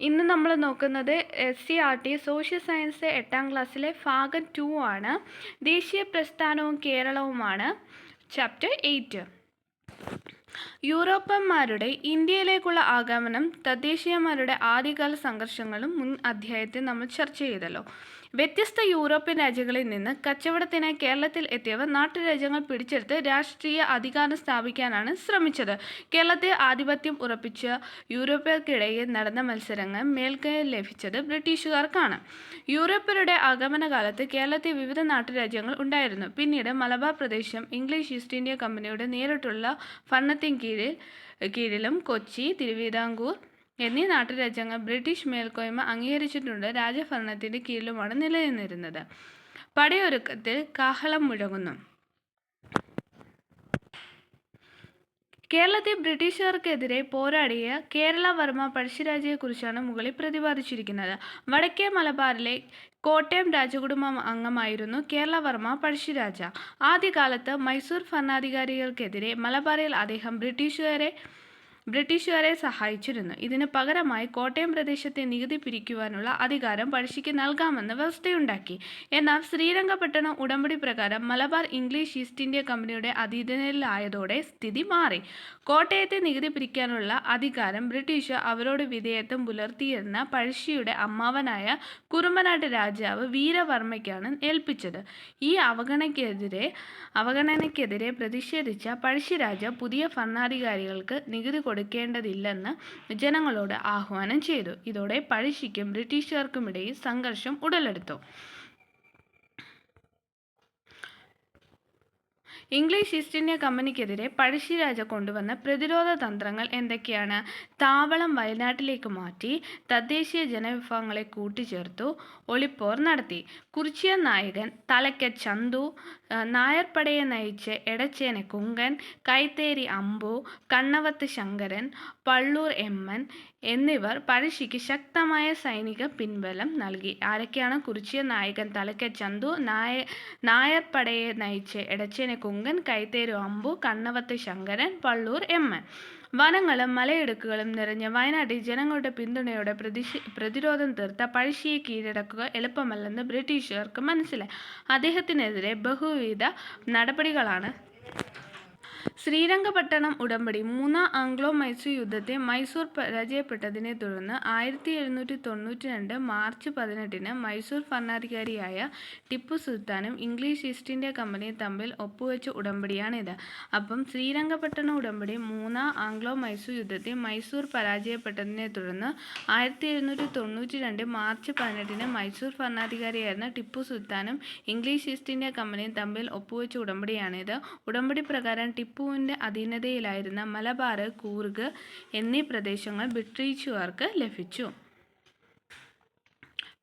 ഇന്ന് നമ്മൾ നോക്കുന്നത് S C R T social science എട്ടാം ക്ലാസ്സിലെ ഭാഗം ടു ആണ്. ദേശീയ പ്രസ്ഥാനവും കേരളവുമാണ്. ചാപ്റ്റർ എയ്റ്റ് യൂറോപ്പന്മാരുടെ ഇന്ത്യയിലേക്കുള്ള ആഗമനം തദ്ദേശീയന്മാരുടെ ആദ്യകാല സംഘർഷങ്ങളും മുൻ അധ്യായത്തിൽ നമ്മൾ ചർച്ച ചെയ്തല്ലോ. വ്യത്യസ്ത യൂറോപ്യൻ രാജ്യങ്ങളിൽ നിന്ന് കച്ചവടത്തിനായി കേരളത്തിൽ എത്തിയവർ നാട്ടുരാജ്യങ്ങൾ പിടിച്ചെടുത്ത് രാഷ്ട്രീയ അധികാരം സ്ഥാപിക്കാനാണ് ശ്രമിച്ചത്. കേരളത്തെ ആധിപത്യം ഉറപ്പിച്ച യൂറോപ്യർക്കിടയിൽ നടന്ന മത്സരങ്ങൾ മേൽക്കൈ ലഭിച്ചത് ബ്രിട്ടീഷുകാർക്കാണ്. യൂറോപ്യരുടെ ആഗമനകാലത്ത് കേരളത്തിൽ വിവിധ നാട്ടുരാജ്യങ്ങൾ ഉണ്ടായിരുന്നു. പിന്നീട് മലബാർ പ്രദേശം ഇംഗ്ലീഷ് ഈസ്റ്റ് ഇന്ത്യ കമ്പനിയുടെ നേരിട്ടുള്ള ഭരണത്തിൻ കീഴിൽ കീഴിലും കൊച്ചി തിരുവിതാംകൂർ എന്നീ നാട്ടുരാജ്യങ്ങൾ ബ്രിട്ടീഷ് മേൽക്കോയ്മ അംഗീകരിച്ചിട്ടുണ്ട്. രാജഭരണത്തിന്റെ കീഴിലുമാണ് നിലനിന്നിരുന്നത്. പടയൊരുക്കത്തിൽ കാഹളം മുഴങ്ങുന്നു. കേരളത്തെ ബ്രിട്ടീഷുകാർക്കെതിരെ പോരാടിയ കേരളവർമ്മ പഴശ്ശിരാജയെക്കുറിച്ചാണ് മുകളിൽ പ്രതിപാദിച്ചിരിക്കുന്നത്. വടക്കേ മലബാറിലെ കോട്ടയം രാജകുടുംബം അംഗമായിരുന്നു കേരളവർമ്മ പഴശ്ശിരാജ. ആദ്യകാലത്ത് മൈസൂർ ഭരണാധികാരികൾക്കെതിരെ മലബാറിൽ അദ്ദേഹം ബ്രിട്ടീഷുകാരെ ബ്രിട്ടീഷുകാരെ സഹായിച്ചിരുന്നു. ഇതിന് പകരമായി കോട്ടയം പ്രദേശത്തെ നികുതി പിരിക്കുവാനുള്ള അധികാരം പഴശ്ശിക്ക് നൽകാമെന്ന് വ്യവസ്ഥയുണ്ടാക്കി. എന്നാൽ ശ്രീരംഗപട്ടണം ഉടമ്പടി പ്രകാരം മലബാർ ഇംഗ്ലീഷ് ഈസ്റ്റ് ഇന്ത്യ കമ്പനിയുടെ അധീനതയിലായതോടെ സ്ഥിതി മാറി. കോട്ടയത്തെ നികുതി പിരിക്കാനുള്ള അധികാരം ബ്രിട്ടീഷ് അവരോട് വിധേയത്വം പുലർത്തിയിരുന്ന പഴശ്ശിയുടെ അമ്മാവനായ കുറുമ്പനാട്ട് രാജാവ് വീരവർമ്മയ്ക്കാണ് ഏൽപ്പിച്ചത്. ഈ അവഗണനയ്ക്കെതിരെ അവഗണനയ്ക്കെതിരെ പ്രതിഷേധിച്ച പഴശ്ശിരാജ പുതിയ ഭരണാധികാരികൾക്ക് നികുതി കൊടുക്കേണ്ടതില്ലെന്ന് ജനങ്ങളോട് ആഹ്വാനം ചെയ്തു. ഇതോടെ പഴശ്ശിക്കും ബ്രിട്ടീഷുകാർക്കുമിടയിൽ സംഘർഷം ഉടലെടുത്തു. ഇംഗ്ലീഷ് ഈസ്റ്റ് ഇന്ത്യ കമ്പനിക്കെതിരെ പഴശ്ശിരാജ കൊണ്ടുവന്ന പ്രതിരോധ തന്ത്രങ്ങൾ എന്തൊക്കെയാണ്? താവളം വയനാട്ടിലേക്ക് മാറ്റി തദ്ദേശീയ ജനവിഭാഗങ്ങളെ കൂട്ടിച്ചേർത്തു ഒളിപ്പോർ നടത്തി. കുറിച്ചിയ നായകൻ തലയ്ക്ക ചന്തു നായർപ്പടയെ നയിച്ച് എടച്ചേന കുങ്കൻ കൈത്തേരി അമ്പു കണ്ണവത്ത് ശങ്കരൻ പള്ളൂർ എമ്മൻ എന്നിവർ പഴശ്ശിക്ക് ശക്തമായ സൈനിക പിൻബലം നൽകി. ആരൊക്കെയാണ് കുറിച്ചിയ നായകൻ? തലയ്ക്ക ചന്തു നായ നായർപ്പടയെ നയിച്ച് എടച്ചേന കുങ്കൻ കൈത്തേരു അമ്പു കണ്ണവത്ത് ശങ്കരൻ പള്ളൂർ എമ്മൻ വനങ്ങളും മലയിടുക്കുകളും നിറഞ്ഞ വയനാട്ടിൽ ജനങ്ങളുടെ പിന്തുണയോടെ പ്രതിഷേ പ്രതിരോധം തീർത്ത പഴശ്ശിയെ കീഴടക്കുക എളുപ്പമല്ലെന്ന് ബ്രിട്ടീഷുകാർക്ക് മനസ്സിലായി. അദ്ദേഹത്തിനെതിരെ ബഹുവിധ നടപടികളാണ് ശ്രീരംഗപട്ടണം ഉടമ്പടി മൂന്നാം ആംഗ്ലോ മൈസൂർ യുദ്ധത്തെ മൈസൂർ പരാജയപ്പെട്ടതിനെ തുടർന്ന് ആയിരത്തി എഴുന്നൂറ്റി തൊണ്ണൂറ്റി രണ്ട് മാർച്ച് പതിനെട്ടിന് മൈസൂർ ഭരണാധികാരിയായ ടിപ്പു സുൽത്താനും ഇംഗ്ലീഷ് ഈസ്റ്റ് ഇന്ത്യ കമ്പനിയും തമ്മിൽ ഒപ്പുവെച്ച ഉടമ്പടിയാണിത്. അപ്പം ശ്രീരംഗപട്ടണ ഉടമ്പടി മൂന്നാം ആംഗ്ലോ മൈസൂർ യുദ്ധത്തെ മൈസൂർ പരാജയപ്പെട്ടതിനെ തുടർന്ന് ആയിരത്തി എഴുന്നൂറ്റി തൊണ്ണൂറ്റി രണ്ട് മാർച്ച് പതിനെട്ടിന് മൈസൂർ ഭരണാധികാരിയായിരുന്ന ടിപ്പു സുൽത്താനും ഇംഗ്ലീഷ് ഈസ്റ്റ് ഇന്ത്യ കമ്പനിയും തമ്മിൽ ഒപ്പുവെച്ച ഉടമ്പടിയാണിത്. ഉടമ്പടി പ്രകാരം ടിപ്പുവിന്റെ അധീനതയിലായിരുന്ന മലബാർ കൂർഗ് എന്നീ പ്രദേശങ്ങൾ ബ്രിട്ടീഷുകാർക്ക് ലഭിച്ചു.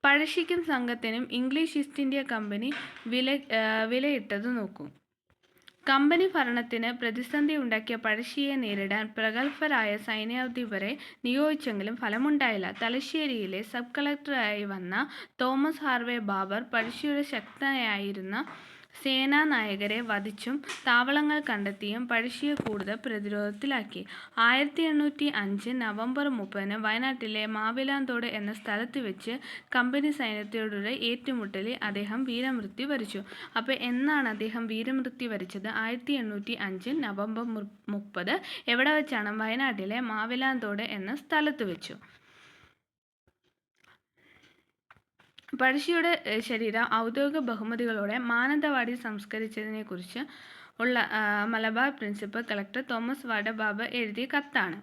പഴശ്ശിക്കും സംഘത്തിനും ഇംഗ്ലീഷ് ഈസ്റ്റ് ഇന്ത്യ കമ്പനി വില വിലയിട്ടത് നോക്കൂ. കമ്പനി ഭരണത്തിന് പ്രതിസന്ധി ഉണ്ടാക്കിയ പഴശ്ശിയെ നേരിടാൻ പ്രഗത്ഭരായ സൈന്യാധിപരെ നിയോഗിച്ചെങ്കിലും ഫലമുണ്ടായില്ല. തലശ്ശേരിയിലെ സബ് കളക്ടറായി വന്ന തോമസ് ഹാർവേ ബാബർ പഴശ്ശിയുടെ ശക്തനായിരുന്ന സേനാനായകരെ വധിച്ചും താവളങ്ങൾ കണ്ടെത്തിയും പഴശ്ശിയെ കൂടുതൽ പ്രതിരോധത്തിലാക്കി. ആയിരത്തി എണ്ണൂറ്റി അഞ്ച് നവംബർ മുപ്പതിന് വയനാട്ടിലെ മാവിലാന്തോട് എന്ന സ്ഥലത്ത് വെച്ച് കമ്പനി സൈന്യത്തോടുള്ള ഏറ്റുമുട്ടലിൽ അദ്ദേഹം വീരമൃത്യു വരിച്ചു. അപ്പോൾ എന്നാണ് അദ്ദേഹം വീരമൃത്യു വരിച്ചത്? ആയിരത്തി എണ്ണൂറ്റി അഞ്ച് നവംബർ മുപ്പത് എവിടെ വെച്ചാണ് വയനാട്ടിലെ മാവിലാന്തോട് എന്ന സ്ഥലത്ത് വെച്ചു പഴശ്ശിയുടെ ശരീരം ഔദ്യോഗിക ബഹുമതികളോടെ മാനന്തവാടി സംസ്കരിച്ചതിനെക്കുറിച്ച് ഉള്ള മലബാർ പ്രിൻസിപ്പൽ കളക്ടർ തോമസ് വാഡബാബ എഴുതിയ കത്താണ്.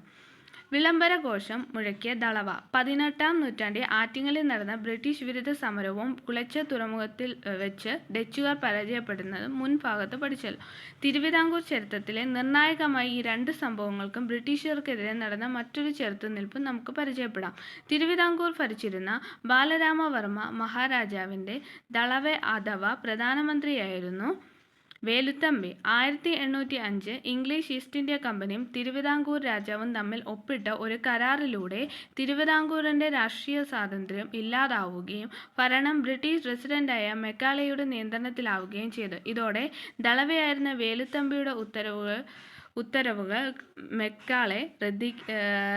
വിളംബര കോശം മുഴക്കിയ ദളവ. പതിനെട്ടാം നൂറ്റാണ്ടിൽ ആറ്റിങ്ങലിൽ നടന്ന ബ്രിട്ടീഷ് വിരുദ്ധ സമരവും കുളച്ച തുറമുഖത്തിൽ വെച്ച് ഡച്ചുകാർ പരാജയപ്പെടുന്നതും മുൻഭാഗത്ത് പഠിച്ചല്ലോ തിരുവിതാംകൂർ ചരിത്രത്തിലെ നിർണായകമായി ഈ രണ്ട് സംഭവങ്ങൾക്കും ബ്രിട്ടീഷുകാർക്കെതിരെ നടന്ന മറ്റൊരു ചെറുത്തുനിൽപ്പ് നമുക്ക് പരിചയപ്പെടാം. തിരുവിതാംകൂർ ഭരിച്ചിരുന്ന ബാലരാമവർമ്മ മഹാരാജാവിന്റെ ദളവ അഥവാ പ്രധാനമന്ത്രിയായിരുന്നു വേലുത്തമ്പി ആയിരത്തി എണ്ണൂറ്റി അഞ്ച് ഇംഗ്ലീഷ് ഈസ്റ്റ് ഇന്ത്യ കമ്പനിയും തിരുവിതാംകൂർ രാജാവും തമ്മിൽ ഒപ്പിട്ട ഒരു കരാറിലൂടെ തിരുവിതാംകൂറിന്റെ രാഷ്ട്രീയ സ്വാതന്ത്ര്യം ഇല്ലാതാവുകയും ഭരണം ബ്രിട്ടീഷ് റെസിഡന്റായ മെക്കാളയുടെ നിയന്ത്രണത്തിലാവുകയും ചെയ്തു. ഇതോടെ ദളവയായിരുന്ന വേലുത്തമ്പിയുടെ ഉത്തരവുകൾ ഉത്തരവുകൾ മെക്കാളെ റദ്ദി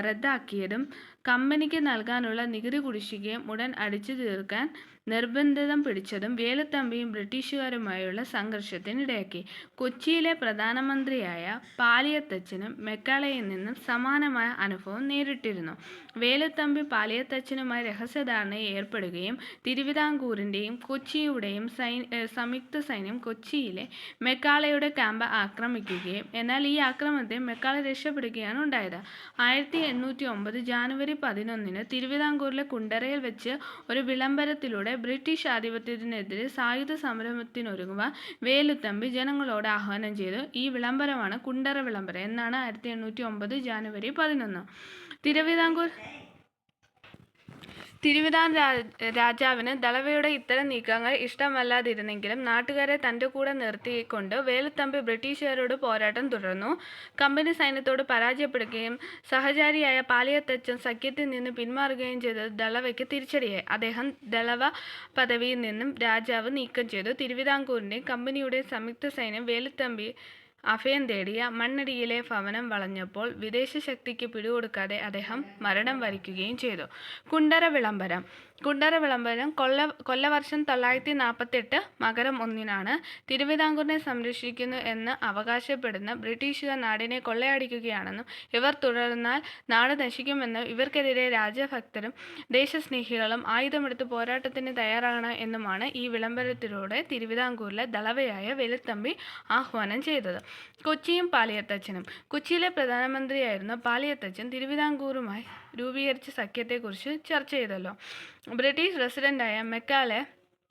റദ്ദാക്കിയതും കമ്പനിക്ക് നൽകാനുള്ള നികുതി കുടിശ്ശികയും ഉടൻ അടിച്ചു തീർക്കാൻ നിർബന്ധം പിടിച്ചതും വേലുത്തമ്പിയും ബ്രിട്ടീഷുകാരുമായുള്ള സംഘർഷത്തിനിടയാക്കി. കൊച്ചിയിലെ പ്രധാനമന്ത്രിയായ പാലിയത്തച്ഛനും മെക്കാളയിൽ നിന്നും സമാനമായ അനുഭവം നേരിട്ടിരുന്നു. വേലുത്തമ്പി പാലിയത്തച്ഛനുമായി രഹസ്യധാരണയിൽ ഏർപ്പെടുകയും തിരുവിതാംകൂറിന്റെയും കൊച്ചിയുടെയും സംയുക്ത സൈന്യം കൊച്ചിയിലെ മെക്കാളയുടെ ക്യാമ്പ് ആക്രമിക്കുകയും എന്നാൽ ഈ ആക്രമണത്തെ മെക്കാള രക്ഷപ്പെടുകയാണ് ഉണ്ടായത്. ആയിരത്തി എണ്ണൂറ്റി ഒമ്പത് ജാനുവരി പതിനൊന്നിന് തിരുവിതാംകൂറിലെ കുണ്ടറയിൽ വെച്ച് ഒരു വിളംബരത്തിലൂടെ ബ്രിട്ടീഷ് ആധിപത്യത്തിനെതിരെ സായുധ സമരത്തിനൊരുങ്ങുവാൻ വേലുത്തമ്പി ജനങ്ങളോട് ആഹ്വാനം ചെയ്തു. ഈ വിളംബരമാണ് കുണ്ടറ വിളംബരം എന്നാണ് ആയിരത്തി എണ്ണൂറ്റി ഒമ്പത് ജാനുവരി പതിനൊന്ന്. തിരുവിതാംകൂർ തിരുവിതാം രാ- രാജാവിന് ദളവയുടെ ഇത്തരം നീക്കങ്ങൾ ഇഷ്ടമല്ലാതിരുന്നെങ്കിലും നാട്ടുകാരെ തന്റെ കൂടെ നിർത്തിക്കൊണ്ട് വേലുത്തമ്പി ബ്രിട്ടീഷുകാരോട് പോരാട്ടം തുടർന്നു. കമ്പനി സൈന്യത്തോട് പരാജയപ്പെടുകയും സഹചാരിയായ പാലിയത്തച്ഛൻ സഖ്യത്തിൽ നിന്ന് പിന്മാറുകയും ചെയ്തത് ദളവയ്ക്ക് തിരിച്ചടിയായി. അദ്ദേഹം ദളവ പദവിയിൽ നിന്നും രാജാവ് നീക്കം ചെയ്തു. തിരുവിതാംകൂറിന്റെയും കമ്പനിയുടെ സംയുക്ത സൈന്യം വേലുത്തമ്പി അഭയം തേടിയ മണ്ണടിയിലെ ഭവനം വളഞ്ഞപ്പോൾ വിദേശ ശക്തിക്ക് പിടികൊടുക്കാതെ അദ്ദേഹം മരണം വരിക്കുകയും ചെയ്തു. കുണ്ടര വിളംബരം. കുണ്ടര വിളംബരം കൊല്ല കൊല്ലവർഷം തൊള്ളായിരത്തി നാൽപ്പത്തെട്ട് മകരം ഒന്നിനാണ്. തിരുവിതാംകൂറിനെ സംരക്ഷിക്കുന്നു എന്ന് അവകാശപ്പെടുന്ന ബ്രിട്ടീഷുകാർ നാടിനെ കൊള്ളയടിക്കുകയാണെന്നും ഇവർ തുടർന്നാൽ നാട് നശിക്കുമെന്നും ഇവർക്കെതിരെ രാജഭക്തരും ദേശസ്നേഹികളും ആയുധമെടുത്ത് പോരാട്ടത്തിന് തയ്യാറാണ് എന്നുമാണ് ഈ വിളംബരത്തിലൂടെ തിരുവിതാംകൂറിലെ ദളവയായ വെലുത്തമ്പി ആഹ്വാനം ചെയ്തത്. കൊച്ചിയും പാലിയത്തച്ഛനും കൊച്ചിയിലെ പ്രധാനമന്ത്രിയായിരുന്ന പാലിയത്തച്ഛൻ തിരുവിതാംകൂറുമായി രൂപീകരിച്ച സഖ്യത്തെക്കുറിച്ച് ചർച്ച ചെയ്തല്ലോ. ബ്രിട്ടീഷ് റെസിഡന്റായ മെക്കാലെ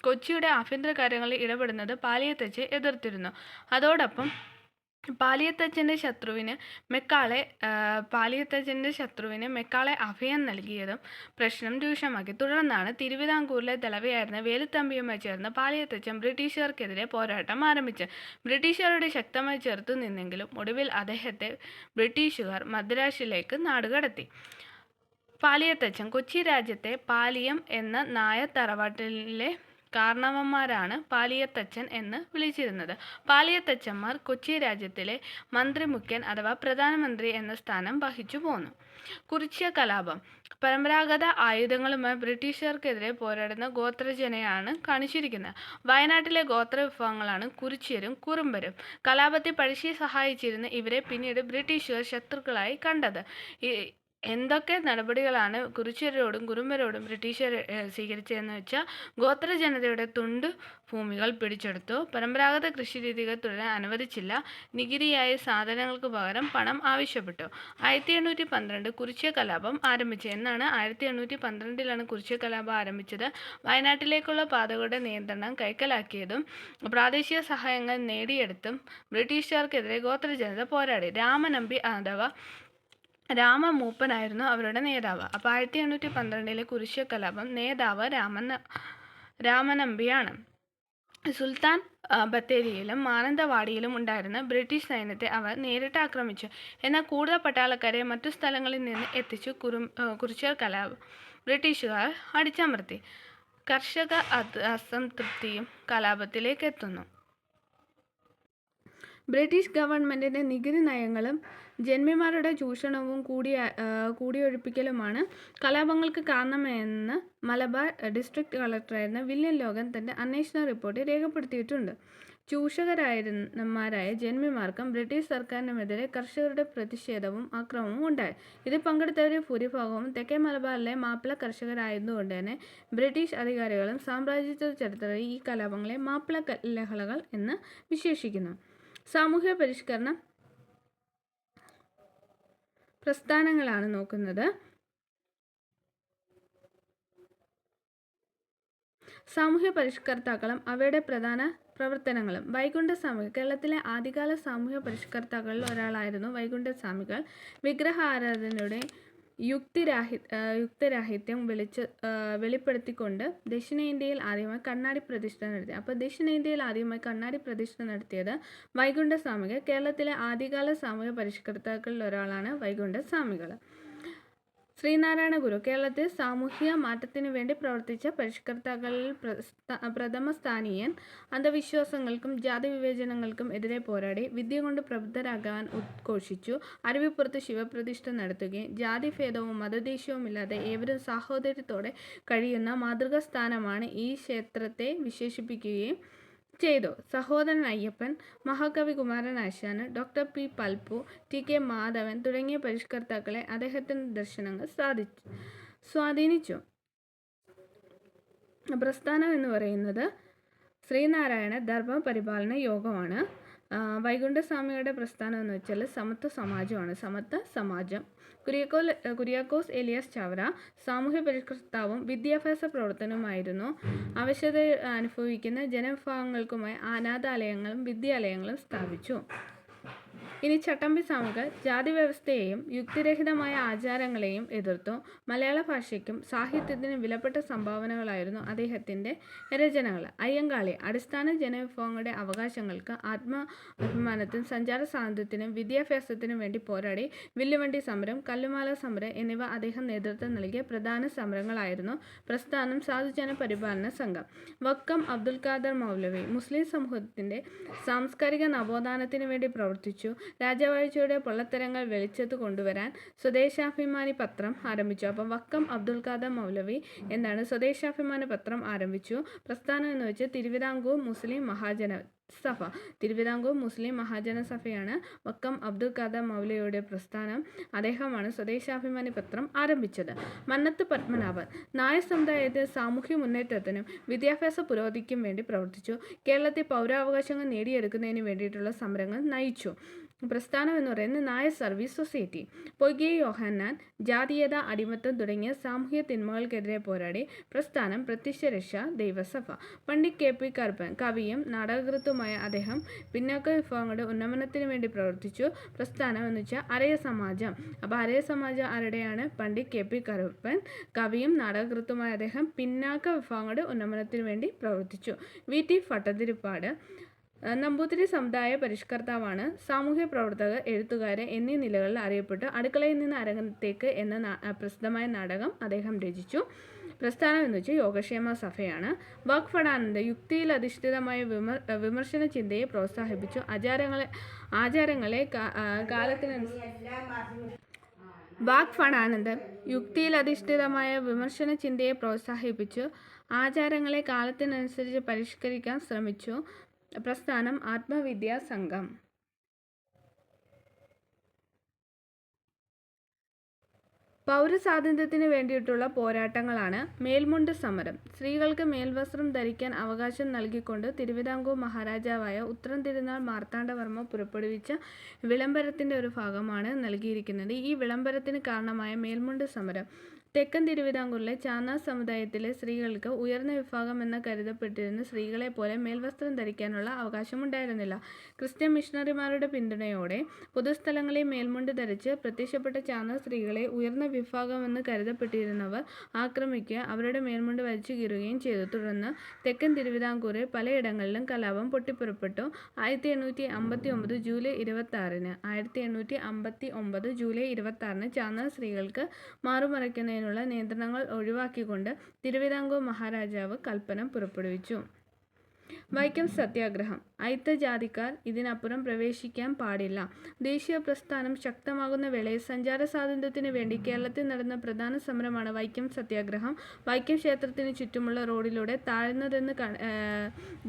കൊച്ചിയുടെ ആഭ്യന്തര കാര്യങ്ങളിൽ ഇടപെടുന്നത് പാലിയത്തച്ഛൻ എതിർത്തിരുന്നു. അതോടൊപ്പം പാലിയത്തച്ഛന്റെ ശത്രുവിന് മെക്കാളെ പാലിയത്തച്ഛന്റെ ശത്രുവിന് മെക്കാളെ അഭയം നൽകിയതും പ്രശ്നം രൂക്ഷമാക്കി. തുടർന്നാണ് തിരുവിതാംകൂറിലെ തലവയായിരുന്ന വേലുത്തമ്പിയുമായി ചേർന്ന് പാലിയത്തച്ഛൻ ബ്രിട്ടീഷുകാർക്കെതിരെ പോരാട്ടം ആരംഭിച്ചത്. ബ്രിട്ടീഷുകാരുടെ ശക്തമായി ചെറുത്തു നിന്നെങ്കിലും ഒടുവിൽ അദ്ദേഹത്തെ ബ്രിട്ടീഷുകാർ മദ്രാസിലേക്ക് നാടുകടത്തി. പാലിയത്തച്ഛൻ കൊച്ചി രാജ്യത്തെ പാലിയം എന്ന നായ തറവാട്ടിലെ കാരണവന്മാരാണ് പാലിയത്തച്ഛൻ എന്ന് വിളിച്ചിരുന്നത്. പാലിയത്തച്ഛന്മാർ കൊച്ചി രാജ്യത്തിലെ മന്ത്രിമുഖ്യൻ അഥവാ പ്രധാനമന്ത്രി എന്ന സ്ഥാനം വഹിച്ചു പോന്നു. കുറിച്യ കലാപം. പരമ്പരാഗത ആയുധങ്ങളുമായി ബ്രിട്ടീഷുകാർക്കെതിരെ പോരാടുന്ന ഗോത്രജനയാണ് കാണിച്ചിരിക്കുന്നത്. വയനാട്ടിലെ ഗോത്ര വിഭാഗങ്ങളാണ് കുറിച്യരും കുറുമ്പരും. കലാപത്തിൽ പഴശ്ശിയെ സഹായിച്ചിരുന്ന ഇവരെ പിന്നീട് ബ്രിട്ടീഷുകാർ ശത്രുക്കളായി കണ്ടത്. എന്തൊക്കെ നടപടികളാണ് കുറിച്യരോടും കുറുമ്പരോടും ബ്രിട്ടീഷുകാർ സ്വീകരിച്ചതെന്ന് വെച്ചാൽ ഗോത്ര ജനതയുടെ തുണ്ട് ഭൂമികൾ പിടിച്ചെടുത്തു. പരമ്പരാഗത കൃഷിരീതികൾ തുടരാൻ അനുവദിച്ചില്ല. നികുതിയായ സാധനങ്ങൾക്ക് പകരം പണം ആവശ്യപ്പെട്ടു. ആയിരത്തി എണ്ണൂറ്റി പന്ത്രണ്ട് കുറിച്യ കലാപം ആരംഭിച്ചു എന്നാണ് ആയിരത്തി എണ്ണൂറ്റി പന്ത്രണ്ടിലാണ് കുറിച്യ കലാപം ആരംഭിച്ചത്. വയനാട്ടിലേക്കുള്ള പാതകളുടെ നിയന്ത്രണം കൈക്കലാക്കിയതും പ്രാദേശിക സഹായങ്ങൾ നേടിയെടുത്തും ബ്രിട്ടീഷുകാർക്കെതിരെ ഗോത്ര ജനത പോരാടി. രാമനമ്പി അഥവാ രാമമൂപ്പനായിരുന്നു അവരുടെ നേതാവ്. അപ്പോൾ ആയിരത്തി എണ്ണൂറ്റി പന്ത്രണ്ടിലെ കുരിശ്യ കലാപം നേതാവ് രാമന രാമനമ്പിയാണ്. സുൽത്താൻ ബത്തേരിയിലും മാനന്തവാടിയിലും ഉണ്ടായിരുന്ന ബ്രിട്ടീഷ് സൈന്യത്തെ അവർ നേരിട്ട് ആക്രമിച്ചു. എന്നാൽ കൂടുതൽ പട്ടാളക്കാരെ മറ്റു സ്ഥലങ്ങളിൽ നിന്ന് എത്തിച്ചു കുറു കലാപം. ബ്രിട്ടീഷുകാർ അടിച്ചമർത്തി. കർഷക അസംതൃപ്തിയും കലാപത്തിലേക്ക് എത്തുന്നു. ബ്രിട്ടീഷ് ഗവൺമെന്റിന്റെ നികുതി നയങ്ങളും ജന്മിമാരുടെ ചൂഷണവും കൂടി കൂടിയൊഴിപ്പിക്കലുമാണ് കലാപങ്ങൾക്ക് കാരണമെന്ന് മലബാർ ഡിസ്ട്രിക്ട് കളക്ടറായിരുന്ന വില്യം ലോഗൻ തന്റെ അന്വേഷണ റിപ്പോർട്ടിൽ രേഖപ്പെടുത്തിയിട്ടുണ്ട്. ചൂഷകരായിരുന്നമാരായ ജന്മിമാർക്കും ബ്രിട്ടീഷ് സർക്കാരിനുമെതിരെ കർഷകരുടെ പ്രതിഷേധവും അക്രമവും ഉണ്ടായി. ഇതിൽ പങ്കെടുത്തവരിൽ ഭൂരിഭാഗവും തെക്കേ മലബാറിലെ മാപ്പിള കർഷകരായതുകൊണ്ട് തന്നെ ബ്രിട്ടീഷ് അധികാരികളും സാമ്രാജ്യത്വ ചരിത്രത്തിൽ ഈ കലാപങ്ങളെ മാപ്പിള ലഹളകൾ എന്ന് വിശേഷിക്കുന്നു. സാമൂഹ്യ പരിഷ്കരണം പ്രസ്ഥാനങ്ങളാണ് നോക്കുന്നത്. സാമൂഹ്യ പരിഷ്കർത്താക്കളും അവയുടെ പ്രധാന പ്രവർത്തനങ്ങളും. വൈകുണ്ഠസ്വാമികൾ കേരളത്തിലെ ആദ്യകാല സാമൂഹ്യ പരിഷ്കർത്താക്കളിൽ ഒരാളായിരുന്നു വൈകുണ്ഠസ്വാമികൾ വിഗ്രഹ ആരാധനയുടെ യുക്തിരാഹി യുക്തരാഹിത്യം വിളിച്ച് വെളിപ്പെടുത്തിക്കൊണ്ട് ദക്ഷിണേന്ത്യയിൽ ആദ്യമായി കണ്ണാടി പ്രതിഷ്ഠ നടത്തി. അപ്പോൾ ദക്ഷിണേന്ത്യയിൽ ആദ്യമായി കണ്ണാടി പ്രതിഷ്ഠ നടത്തിയത് വൈകുണ്ഠസ്വാമികൾ. കേരളത്തിലെ ആദ്യകാല സാമൂഹ്യ പരിഷ്കർത്താക്കളിൽ ഒരാളാണ് വൈകുണ്ഠ സ്വാമികൾ ശ്രീനാരായണ ഗുരു കേരളത്തിൽ സാമൂഹിക മാറ്റത്തിനു വേണ്ടി പ്രവർത്തിച്ച പരിഷ്കർത്താക്കളിൽ പ്രഥമ സ്ഥാനീയൻ അന്ധവിശ്വാസങ്ങൾക്കും ജാതി വിവേചനങ്ങൾക്കും എതിരെ പോരാടി വിദ്യ കൊണ്ട് പ്രബുദ്ധരാകാൻ ഉദ്ഘോഷിച്ചു. അരുവിപ്പുറത്ത് ശിവപ്രതിഷ്ഠ നടത്തുകയും ജാതി ഭേദവും മതദേശവും ഇല്ലാതെ ഏവരും സാഹോദര്യത്തോടെ കഴിയുന്ന മാതൃകാ സ്ഥാനമാണ് ഈ ക്ഷേത്രത്തെ വിശേഷിപ്പിക്കുകയും ചെയ്തു. സഹോദരൻ അയ്യപ്പൻ മഹാകവി കുമാരൻ ആശാന് doctor P Palpu T K Madhavan തുടങ്ങിയ പരിഷ്കർത്താക്കളെ അദ്ദേഹത്തിന്റെ ദർശനങ്ങൾ സാധിച്ചു സ്വാധീനിച്ചു. പ്രസ്ഥാനം എന്ന് പറയുന്നത് ശ്രീനാരായണ ധർമ്മ പരിപാലന യോഗമാണ്. വൈകുണ്ഠസ്വാമിയുടെ പ്രസ്ഥാനം എന്ന് വെച്ചാൽ സമത്വ സമാജമാണ്. സമത്വ സമാജം. കുര്യാക്കോ കുര്യാക്കോസ് എലിയാസ് ചവറ സാമൂഹ്യ പരിഷ്കർത്താവും വിദ്യാഭ്യാസ പ്രവർത്തനവുമായിരുന്നു ആവശ്യത അനുഭവിക്കുന്ന ജനവിഭാഗങ്ങൾക്കുമായി അനാഥാലയങ്ങളും വിദ്യാലയങ്ങളും സ്ഥാപിച്ചു. ഇനി ചട്ടമ്പി സ്വാമികൾ ജാതി വ്യവസ്ഥയെയും യുക്തിരഹിതമായ ആചാരങ്ങളെയും എതിർത്തു. മലയാള ഭാഷയ്ക്കും സാഹിത്യത്തിനും വിലപ്പെട്ട സംഭാവനകളായിരുന്നു അദ്ദേഹത്തിന്റെ രചനകൾ. അയ്യങ്കാളി അടിസ്ഥാന ജനവിഭവങ്ങളുടെ അവകാശങ്ങൾക്ക് ആത്മ അഭിമാനത്തിനും സഞ്ചാര സ്വാതന്ത്ര്യത്തിനും വിദ്യാഭ്യാസത്തിനും വേണ്ടി പോരാടി വില്ലുവണ്ടി സമരം കല്ലുമാല സമരം എന്നിവ അദ്ദേഹം നേതൃത്വം നൽകിയ പ്രധാന സമരങ്ങളായിരുന്നു പ്രസ്ഥാനം സാധുജന പരിപാലന സംഘം. വക്കം അബ്ദുൽ ഖാദർ മൗലവി മുസ്ലിം സമൂഹത്തിന്റെ സാംസ്കാരിക നവോത്ഥാനത്തിന് വേണ്ടി പ്രവർത്തിച്ചു. രാജവാഴ്ചയുടെ പൊള്ളത്തരങ്ങൾ വെളിച്ചത്ത് കൊണ്ടുവരാൻ സ്വദേശാഭിമാനി പത്രം ആരംഭിച്ചു. അപ്പം വക്കം അബ്ദുൽ ഖാദർ മൗലവി എന്താണ് സ്വദേശാഭിമാനി പത്രം ആരംഭിച്ചു? പ്രസ്ഥാനം എന്ന് വെച്ചാൽ തിരുവിതാംകൂർ മുസ്ലിം മഹാജന സഭ തിരുവിതാംകൂർ മുസ്ലിം മഹാജന സഭയാണ് വക്കം അബ്ദുൽ ഖാദർ മൗലയുടെ പ്രസ്ഥാനം. അദ്ദേഹമാണ് സ്വദേശാഭിമാനി പത്രം ആരംഭിച്ചത്. മന്നത്ത് പത്മനാഭൻ. നായർ സമുദായത്തിൽ സാമൂഹ്യ മുന്നേറ്റത്തിനും വിദ്യാഭ്യാസ പുരോഗതിക്കും വേണ്ടി പ്രവർത്തിച്ചു. കേരളത്തെ പൗരാവകാശങ്ങൾ നേടിയെടുക്കുന്നതിന് വേണ്ടിയിട്ടുള്ള സമരങ്ങൾ നയിച്ചു. പ്രസ്ഥാനം എന്ന് പറയുന്നത് നായർ സർവീസ് സൊസൈറ്റി. പൊയ്കെ യോഹന്നാൻ ജാതീയത അടിമത്തം തുടങ്ങിയ സാമൂഹ്യ തിന്മകൾക്കെതിരെ പോരാടി പ്രസ്ഥാനം പ്രത്യക്ഷരക്ഷ ദൈവസഭ. പണ്ഡിറ്റ് കെ പി കറുപ്പൻ കവിയും നാടകകൃത്തുമായ അദ്ദേഹം പിന്നാക്ക വിഭാഗങ്ങളുടെ ഉന്നമനത്തിന് വേണ്ടി പ്രവർത്തിച്ചു പ്രസ്ഥാനം എന്ന് വെച്ചാൽ അരയ സമാജം. അപ്പോൾ അരയ സമാജം ആരുടെയാണ്? പണ്ഡിറ്റ് കെ പി കറുപ്പൻ കവിയും നാടകകൃത്തുമായ അദ്ദേഹം പിന്നാക്ക വിഭാഗങ്ങളുടെ ഉന്നമനത്തിന് വേണ്ടി പ്രവർത്തിച്ചു. വി ടി ഭട്ടതിരിപ്പാട് ഏഹ് നമ്പൂതിരി സമുദായ പരിഷ്കർത്താവാണ് സാമൂഹ്യ പ്രവർത്തകർ എഴുത്തുകാരൻ എന്നീ നിലകളിൽ അറിയപ്പെട്ട്. അടുക്കളയിൽ നിന്ന് അരങ്ങത്തേക്ക് എന്ന പ്രസിദ്ധമായ നാടകം അദ്ദേഹം രചിച്ചു. പ്രസ്ഥാനം എന്ന് വെച്ചാൽ യോഗക്ഷേമ സഭയാണ്. വാക്ഫടാനന്ദ യുക്തിയിൽ അധിഷ്ഠിതമായ വിമർ വിമർശന ചിന്തയെ പ്രോത്സാഹിപ്പിച്ചു. ആചാരങ്ങളെ ആചാരങ്ങളെ കാലത്തിനനുസരിച്ച് വാക് വാഗ്ഫണാനന്ദൻ യുക്തിയിൽ അധിഷ്ഠിതമായ വിമർശന ചിന്തയെ പ്രോത്സാഹിപ്പിച്ചു. ആചാരങ്ങളെ കാലത്തിനനുസരിച്ച് പരിഷ്കരിക്കാൻ ശ്രമിച്ചു. പ്രസ്ഥാനം ആത്മവിദ്യാ സംഘം. പൗരസ്വാതന്ത്ര്യത്തിന് വേണ്ടിയിട്ടുള്ള പോരാട്ടങ്ങളാണ് മേൽമുണ്ട് സമരം. സ്ത്രീകൾക്ക് മേൽവസ്ത്രം ധരിക്കാൻ അവകാശം നൽകിക്കൊണ്ട് തിരുവിതാംകൂർ മഹാരാജാവായ ഉത്തരം തിരുനാൾ മാർത്താണ്ഡവർമ്മ പുറപ്പെടുവിച്ച വിളംബരത്തിന്റെ ഒരു ഭാഗമാണ് നൽകിയിരിക്കുന്നത്. ഈ വിളംബരത്തിന് കാരണമായ മേൽമുണ്ട് സമരം. തെക്കൻ തിരുവിതാംകൂറിലെ ചാന്നാ സമുദായത്തിലെ സ്ത്രീകൾക്ക് ഉയർന്ന വിഭാഗം എന്ന് കരുതപ്പെട്ടിരുന്ന സ്ത്രീകളെ പോലെ മേൽവസ്ത്രം ധരിക്കാനുള്ള അവകാശമുണ്ടായിരുന്നില്ല. ക്രിസ്ത്യൻ മിഷണറിമാരുടെ പിന്തുണയോടെ പൊതുസ്ഥലങ്ങളിൽ മേൽമുണ്ട് ധരിച്ച് പ്രത്യക്ഷപ്പെട്ട ചാന്നാ സ്ത്രീകളെ ഉയർന്ന വിഭാഗമെന്ന് കരുതപ്പെട്ടിരുന്നവർ ആക്രമിക്കുക അവരുടെ മേൽമുണ്ട് വലിച്ചു കീറുകയും ചെയ്തു. തുടർന്ന് തെക്കൻ തിരുവിതാംകൂറിൽ പലയിടങ്ങളിലും കലാപം പൊട്ടിപ്പുറപ്പെട്ടു. ആയിരത്തി എണ്ണൂറ്റി അമ്പത്തി ഒമ്പത് ജൂലൈ ഇരുപത്തി ആറിന് ആയിരത്തി എണ്ണൂറ്റി അമ്പത്തി ഒമ്പത് ജൂലൈ ഇരുപത്തി ആറിന് ചാന്നാ സ്ത്രീകൾക്ക് മാറുമറയ്ക്കുന്നതിനുള്ള നിയന്ത്രണങ്ങൾ ഒഴിവാക്കിക്കൊണ്ട് തിരുവിതാംകൂർ മഹാരാജാവ് കൽപ്പന പുറപ്പെടുവിച്ചു. വൈക്കം സത്യാഗ്രഹം. അയിത്ത ജാതിക്കാർ ഇതിനപ്പുറം പ്രവേശിക്കാൻ പാടില്ല. ദേശീയ പ്രസ്ഥാനം ശക്തമാകുന്ന വേളയിൽ സഞ്ചാര സ്വാതന്ത്ര്യത്തിന് വേണ്ടി കേരളത്തിൽ നടന്ന പ്രധാന സമരമാണ് വൈക്കം സത്യാഗ്രഹം. വൈക്കം ക്ഷേത്രത്തിന് ചുറ്റുമുള്ള റോഡിലൂടെ താഴ്ന്നതെന്ന്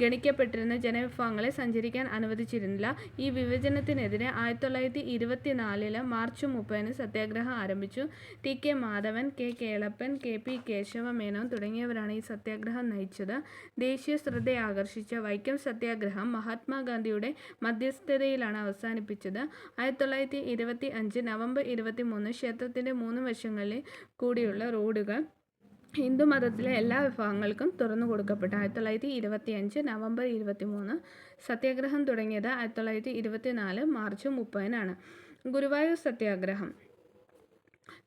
ഗണിക്കപ്പെട്ടിരുന്ന ജനവിഭാഗങ്ങളെ സഞ്ചരിക്കാൻ അനുവദിച്ചിരുന്നില്ല. ഈ വിഭജനത്തിനെതിരെ ആയിരത്തി തൊള്ളായിരത്തി ഇരുപത്തിനാലിൽ മാർച്ച് മുപ്പതിന് സത്യാഗ്രഹം ആരംഭിച്ചു. T K Madhavan K Kelappan K P Kesava Menon തുടങ്ങിയവരാണ് ഈ സത്യാഗ്രഹം നയിച്ചത്. ദേശീയ ശ്രദ്ധയെ ആകർഷിച്ച വൈക്കം സത്യാഗ്രഹം മഹാത്മാഗാന്ധിയുടെ മധ്യസ്ഥതയിലാണ് അവസാനിപ്പിച്ചത്. ആയിരത്തി തൊള്ളായിരത്തി ഇരുപത്തി അഞ്ച് നവംബർ ഇരുപത്തി മൂന്ന് ക്ഷേത്രത്തിന്റെ മൂന്ന് വശങ്ങളിൽ കൂടിയുള്ള റോഡുകൾ ഹിന്ദു മതത്തിലെ എല്ലാ വിഭാഗങ്ങൾക്കും തുറന്നു കൊടുക്കപ്പെട്ടു. ആയിരത്തി തൊള്ളായിരത്തി ഇരുപത്തി അഞ്ച് നവംബർ ഇരുപത്തി മൂന്ന് സത്യാഗ്രഹം തുടങ്ങിയത് ആയിരത്തി തൊള്ളായിരത്തി ഇരുപത്തി നാല് മാർച്ച് മുപ്പതിനാണ്. ഗുരുവായൂർ സത്യാഗ്രഹം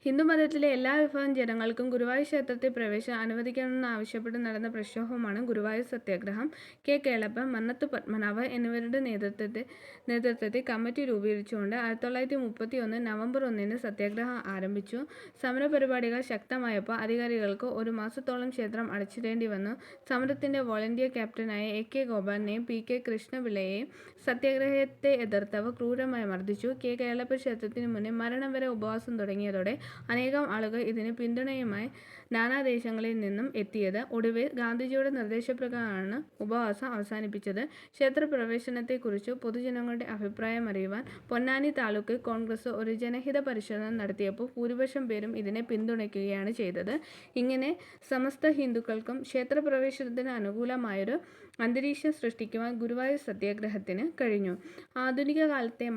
ഹിന്ദുമതത്തിലെ എല്ലാ വിഭാഗം ജനങ്ങൾക്കും ഗുരുവായൂർ ക്ഷേത്രത്തിൽ പ്രവേശനം അനുവദിക്കണമെന്ന് ആവശ്യപ്പെട്ട് നടന്ന പ്രക്ഷോഭമാണ് ഗുരുവായൂർ സത്യാഗ്രഹം. കെ. കേളപ്പ മന്നത്ത് പത്മനാഭ എന്നിവരുടെ നേതൃത്വത്തിൽ നേതൃത്വത്തിൽ കമ്മിറ്റി രൂപീകരിച്ചുകൊണ്ട് ആയിരത്തി തൊള്ളായിരത്തി മുപ്പത്തി ഒന്ന് നവംബർ ഒന്നിന് സത്യാഗ്രഹം ആരംഭിച്ചു. സമരപരിപാടികൾ ശക്തമായപ്പോൾ അധികാരികൾക്ക് ഒരു മാസത്തോളം ക്ഷേത്രം അടച്ചിടേണ്ടി വന്നു. സമരത്തിന്റെ വോളണ്ടിയർ ക്യാപ്റ്റനായ എ. കെ. ഗോപാലിനെയും പി. കെ. കൃഷ്ണപിള്ളയെയും സത്യാഗ്രഹത്തെ എതിർത്തവർ ക്രൂരമായി മർദ്ദിച്ചു കെ. കേളപ്പ ക്ഷേത്രത്തിന് മുന്നേ മരണം വരെ ഉപവാസം തുടങ്ങിയതോടെ അനേകം ആളുകൾ ഇതിന് പിന്തുണയുമായി നാനാദേശങ്ങളിൽ നിന്നും എത്തിയത്. ഒടുവിൽ ഗാന്ധിജിയുടെ നിർദ്ദേശപ്രകാരമാണ് ഉപവാസം അവസാനിപ്പിച്ചത്. ക്ഷേത്രപ്രവേശനത്തെക്കുറിച്ച് പൊതുജനങ്ങളുടെ അഭിപ്രായം അറിയുവാൻ പൊന്നാനി താലൂക്കിൽ കോൺഗ്രസ് ഒരു ജനഹിത പരിശോധന നടത്തിയപ്പോൾ ഭൂരിപക്ഷം പേരും ഇതിനെ പിന്തുണയ്ക്കുകയാണ് ചെയ്തത്. ഇങ്ങനെ സമസ്ത ഹിന്ദുക്കൾക്കും ക്ഷേത്രപ്രവേശനത്തിന് അനുകൂലമായൊരു അന്തരീക്ഷം സൃഷ്ടിക്കുവാൻ ഗുരുവായൂർ സത്യാഗ്രഹത്തിന് കഴിഞ്ഞു. ആധുനിക കാലത്തെ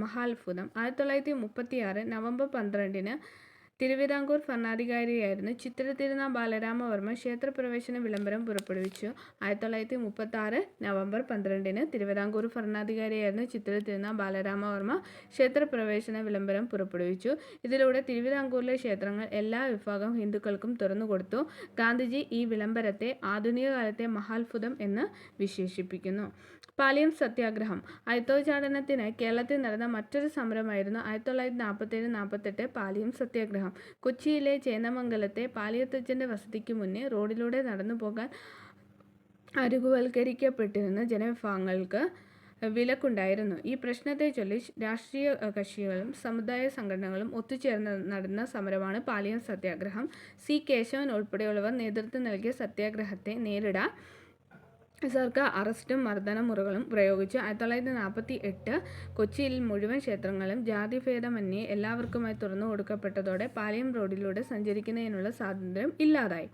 മഹാത്ഭുതം. മുപ്പത്തി ആറ് നവംബർ പന്ത്രണ്ടിന് തിരുവിതാംകൂർ ഭരണാധികാരിയായിരുന്ന തിരുനാൾ ബാലരാമവർമ്മ ക്ഷേത്രപ്രവേശന വിളംബരം പുറപ്പെടുവിച്ചു. ആയിരത്തി തൊള്ളായിരത്തി മുപ്പത്തി ആറ് നവംബർ പന്ത്രണ്ടിന് തിരുവിതാംകൂർ ഭരണാധികാരിയായിരുന്ന തിരുനാൾ ബാലരാമവർമ്മ ക്ഷേത്രപ്രവേശന വിളംബരം പുറപ്പെടുവിച്ചു. ഇതിലൂടെ തിരുവിതാംകൂറിലെ ക്ഷേത്രങ്ങൾ എല്ലാ വിഭാഗം ഹിന്ദുക്കൾക്കും തുറന്നുകൊടുത്തു. ഗാന്ധിജി ഈ വിളംബരത്തെ ആധുനിക കാലത്തെ മഹാത്ഭുതം എന്ന് വിശേഷിപ്പിക്കുന്നു. പാലിയം സത്യാഗ്രഹം. അയത്തോചാടനത്തിന് കേരളത്തിൽ നടന്ന മറ്റൊരു സമരമായിരുന്നു ആയിരത്തി തൊള്ളായിരത്തി നാൽപ്പത്തേഴ് നാൽപ്പത്തെട്ട് പാലിയം സത്യാഗ്രഹം. കൊച്ചിയിലെ ചേന്ദമംഗലത്തെ പാലിയത്തച്ഛന്റെ വസതിക്ക് മുന്നേ റോഡിലൂടെ നടന്നു പോകാൻ അരുകുവൽക്കരിക്കപ്പെട്ടിരുന്ന ജനവിഭാഗങ്ങൾക്ക് വിലക്കുണ്ടായിരുന്നു. ഈ പ്രശ്നത്തെ ചൊല്ലി രാഷ്ട്രീയ കക്ഷികളും സമുദായ സംഘടനകളും ഒത്തുചേർന്ന് നടന്ന സമരമാണ് പാലിയൻ സത്യാഗ്രഹം. സി. കേശവൻ ഉൾപ്പെടെയുള്ളവർ നേതൃത്വം നൽകിയ സത്യാഗ്രഹത്തെ നേരിടാൻ സർക്കാർ അറസ്റ്റും മർദ്ദന മുറകളും പ്രയോഗിച്ചു. നാൽപ്പത്തി എട്ട് കൊച്ചിയിൽ മുഴുവൻ ക്ഷേത്രങ്ങളും ജാതിഭേദമന്യേ എല്ലാവർക്കുമായി തുറന്നു കൊടുക്കപ്പെട്ടതോടെ പാളയം റോഡിലൂടെ സഞ്ചരിക്കുന്നതിനുള്ള സ്വാതന്ത്ര്യം ഇല്ലാതായി.